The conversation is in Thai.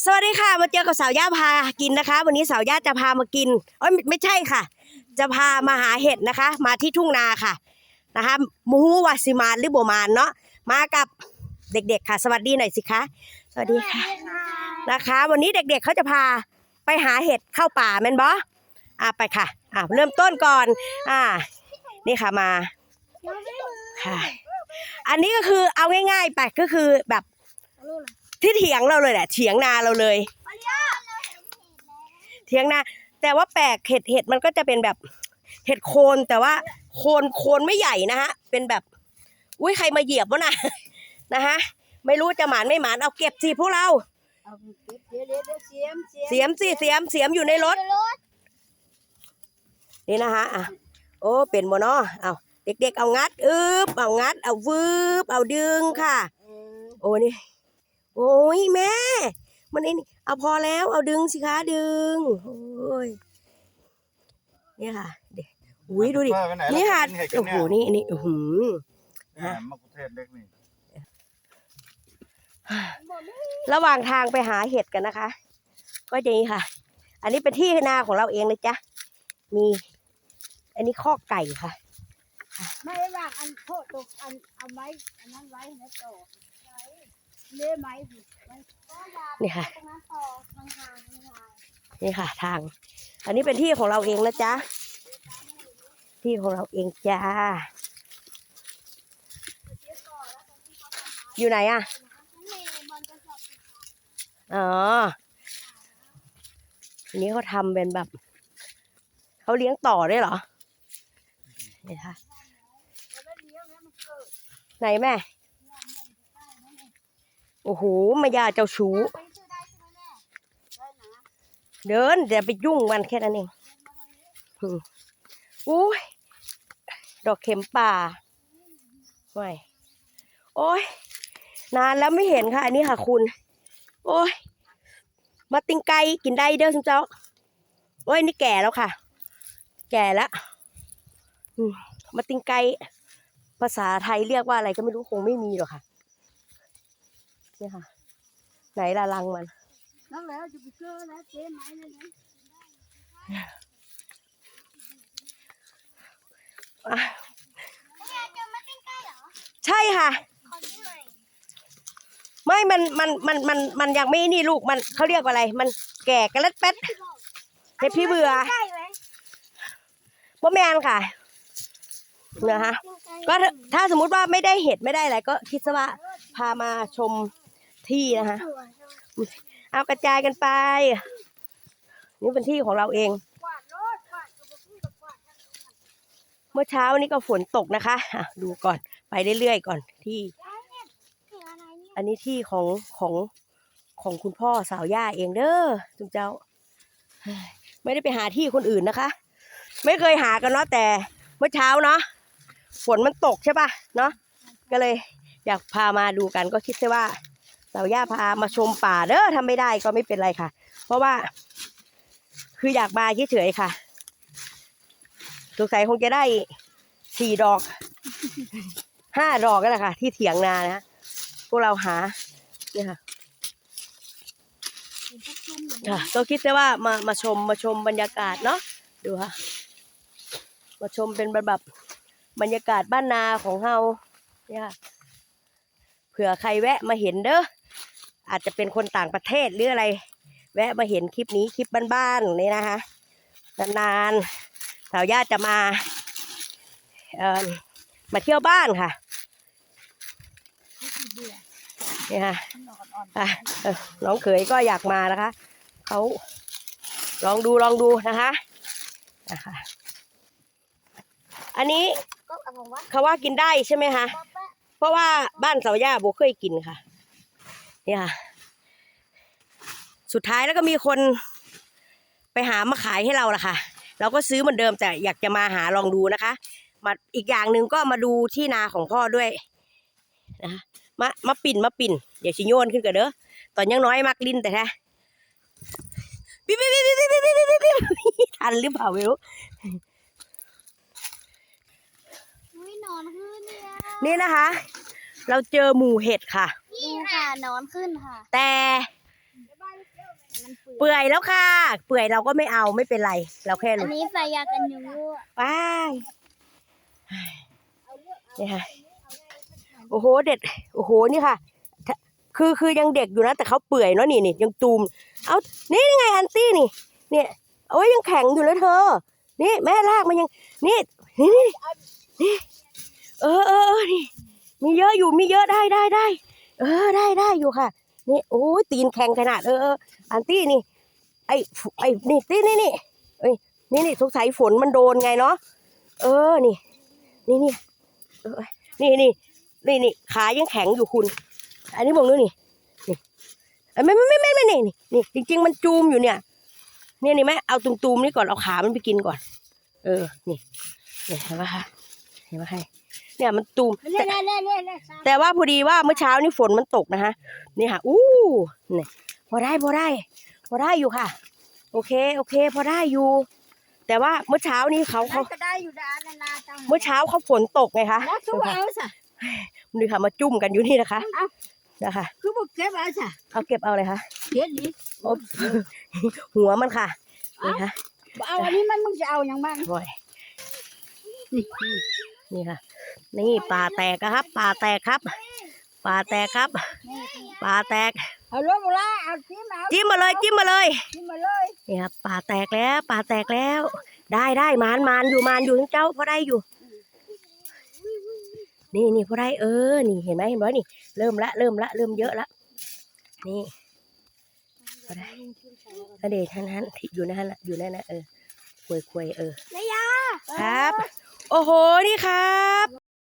สวัสดีค่ะ มาเจอกับสาวย่าพากินนะคะ วันนี้สาวย่าจะพามากินเอ้ยไม่ใช่ค่ะ จะพามาหาเห็ดนะคะ มาที่ทุ่งนาค่ะนะคะมูฮูวาซิมานหรือโบมานเนาะมากับเด็กๆค่ะ สวัสดีหน่อยสิคะสวัสดีค่ะนะคะ วันนี้เด็กๆเขาจะพาไปหาเห็ดเข้าป่าแม่นบออะไปค่ะอะเริ่มต้นก่อนอ่านี่ค่ะมาค่ะอันนี้ก็คือเอาง่ายๆไปก็คือแบบ ที่เถียงเราเลยแหละเถียงนาเราเลยเถียงนาแต่ว่าแปลกเห็ดเห็ดมันก็จะเป็นแบบเห็ดโคนแต่ว่าโคนโคนไม่ใหญ่นะฮะเป็นแบบอุ้ยใครมาเหยียบวะนะนะฮะไม่รู้จะหมานไม่หมานเอาเก็บสิพวกเราเอาเก็บเดี๋ยวเดี๋ยวเดี๋ยวเสียมเสียมเสียมสิเสียมเสียมอยู่ในรถ นี่นะฮะอะโอ้เป็นโมเนาะเอาเด็กๆเอางัดอึบเอางัด เอาวืบเอาดึงค่ะเออโอ้นี่ โอ้ยแม่ มันไอ้นี่เอาพอแล้วเอาดึงสิคะดึงโอ้ยเนี่ยค่ะเด็กอุ้ยดูดิเออไปไหนล่ะนี่ค่ะกินเห็ดกันโอ้โหเนี่ยนี่นี่โอ้โหเนี่ยมะกุเทศเล็กนี่ระหว่างทางไปหาเห็ดกันนะคะ ก็จะนี่ค่ะ อันนี้เป็นที่นาของเราเองเลยจ้ะมี อันนี้ข้อกไก่ค่ะ ไม่ได้ว่าอันโทษตกอันเอาไม้อันนั้นไว้นะต่ นี่ค่ะตรงนั้นต่อทางทางทางทางนี่ค่ะ ทาง อันนี้เป็นที่ของเราเองนะจ๊ะ ที่ของเราเองจ้า อยู่ไหนอะ อ๋อ อันนี้เขาทำเป็นแบบ เขาเลี้ยงต่อได้วยเหรอ นี่ค่ะ ไหนแม่ โอ้โหมายาเจ้าชู้ไปซื้อได้ใช่ไหมแม่ได้นเดินอย่าไปยุ่งมันแค่นั้นเองอืมอุ้ยดอกเข็มป่าไม่โอ้ยนานแล้วไม่เห็นค่ะ อันนี้ค่ะคุณ โอ้ยมาติงไก่กินได้เด้อคุณเจ้าโอ้ยนี่แก่แล้วค่ะ แก่แล้วมาติงไก่ภาษาไทยเรียกว่าอะไรก็ไม่รู้คงไม่มีหรอกค่ะ นี่ยค่ะ ไหนละรังมันนั่นแหละจะไปซื้อแล้วเจ๊ไม้เลยนะอะใช่ค่ะ ไม่ มัน มัน มัน มัน มันยังไม่นี่ลูก มันเขาเรียกว่าอะไร มันแก่กระเล็ดเป็ดเห็ดพี่เบื่อใช่ไหมบ่แมนค่ะนะคะก็ถ้าถ้าสมมุติว่าไม่ได้เห็ดไม่ได้อะไรก็คิดซะว่าพามาชม ที่นะคะเอากระจายกันไป นี่เป็นที่ของเราเองกวาดรถกวาดกระบอกกับกวาดทั้งนั้นเมื่อเช้านี้ก็ฝนตกนะคะอะดูก่อนไปเรื่อยๆก่อนที่คืออะไรเนี่ยอันนี้ที่ของของของคุณพ่อสาวย่าเองเด้อจุ๊เจ้าเฮ้ยไม่ได้ไปหาที่คนอื่นนะคะ ไม่เคยหากันเนาะแต่เมื่อเช้าเนาะฝนมันตกใช่ปะเนาะก็เลยอยากพามาดูกันก็คิดซะว่า สาวย่าพามาชมป่าเด้อทำไม่ได้ก็ไม่เป็นไรค่ะ เพราะว่า คืออยากมาเฉยๆค่ะสงสัยคงจะได้สี่ดอกห้าดอกก็แหละค่ะ ที่เถียงนานะพวกเราหาเนี่ยค่ะค่ะก็คิดซะว่ามามาชมมาชมบรรยากาศเนาะดูค่ะมาชมเป็นแบบบรรยากาศบ้านนาของเฮาเนี่ยค่ะเผื่อใครแวะมาเห็นเด้อ อาจจะเป็นคนต่างประเทศหรืออะไร แวะมาเห็นคลิปนี้คลิปบ้านๆนี่นะคะนานๆสาวญาติจะมาเอ่อมาเที่ยวบ้านค่ะนี่ค่ะอะเออน้องเขยก็อยากมานะคะเขาลองดูลองดูนะคะนะคะอันนี้ก็เอาผมว่าเขาว่ากินได้ใช่ไหมคะเพราะว่าบ้านเสาย่าโบเคยกินค่ะเนี่ค่ะ สุดท้ายแล้วก็มีคนไปหามาขายให้เราละค่ะ เราก็ซื้อเหมือนเดิมแต่อยากจะมาหาลองดูนะคะ มาอีกอย่างหนึ่งก็มาดูที่นาของพ่อด้วยนะคะมามาปิ่นมาปิ่นอย่าชิโยนขึ้นกันเด้อตอนยังน้อยมากลิ้นแต่แท้ปิ๊บปิ๊บปิ๊บปิ๊บปิ๊บปิ๊ทันหรือเปล่าวิวนี่นะคะ เราเจอหมู่เห็ดค่ะ นอนขึ้นค่ะ แต่มันเปื่อยเปื่อยแล้วค่ะ เปื่อยเราก็ไม่เอาไม่เป็นไร เราแค่อัรู้นนี้ใส่ยากันยุงว้ายนี่ค่ะโอ้โหเด็ดโอ้โหนี่ค่ะ คือคือยังเด็กอยู่นะ แต่เขาเปื่อยเนาะนี่นี่ยังตูม เอานี่ไงอันตี้นี่ เนี่ยโอ้ยยังแข็งอยู่เลยเธอ นี่แม่ลากมันยัง นี่นี่นี่นี่เออเออเออนี่มีเยอะอยู่มีเยอะได้ได้ได้ เออได้ได้อยู่ค่ะ นี่โอ้ยตีนแข็งขนาดเอออันตี้นี่ ไอ้ไอ้นี่ตี้นี่นี่เอ้ยนี่นี่สงสัยฝนมันโดนไงเนาะเออนี่ นี่นี่เออนี่นี่นี่นี่ขายังแข็งอยู่คุณ อันนี้มองดูนี่นี่ไม่ไม่ไม่ไม่ไม่นี่นี่นี่จริง ๆ มันจูมอยู่เนี่ยเนี่ยนี่แม่เอาตุ่มๆนี่ก่อนเอาขามันไปกินก่อน เออนี่เห็นปะคะเห็นปะคะ เนี่ยมันตูมเนี่ยเนี่ยเนี่ยเนี่ยเนี่ยแต่ว่าพอดีว่าเมื่อเช้านี่ฝนมันตกนะฮะนี่ค่ะอู้เนี่ยพอได้พอได้ พอได้อยู่ค่ะ โอเคโอเค พอได้อยู่ แต่ว่าเมื่อเช้านี้เขาเขาก็ได้อยู่ดานานาจังเมื่อเช้าเขาฝนตกไงคะแล้วคือว่าเอาซะนี่ค่ะมาจุ่มกันอยู่นี่นะคะเอ้านะคะคือบ่เก็บเอาซะเอาเก็บเอาเลยค่ะเฮ็ดนี่โอ๊บหัวมันค่ะนี่ค่ะบ่เอาอันนี้มันมึงจะเอาหยังมันบ่อย นี่นี่ค่ะ นี่ป่าแตกอะครับ ป่าแตกครับ ป่าแตกครับ ป่าแตก เอาลงมาละเอาจิ้มเอาจิ้มมาเลย จิ้มมาเลยจิ้มมาเลยนี่ครับป่าแตกแล้ว ป่าแตกแล้ว ได้ได้มานมานอยู่มานอยู่เจ้าพอได้อยู่ นี่นี่พอได้เออ นี่เห็นไหมเห็นไหมนี่ เริ่มละเริ่มละเริ่มเยอะละนี่พอได้อเดชท่านนั้นที่อยู่นั่นน่ะอยู่นั่นนะเออควยควยๆเออนายยาครับ โอ้โห นี่ครับ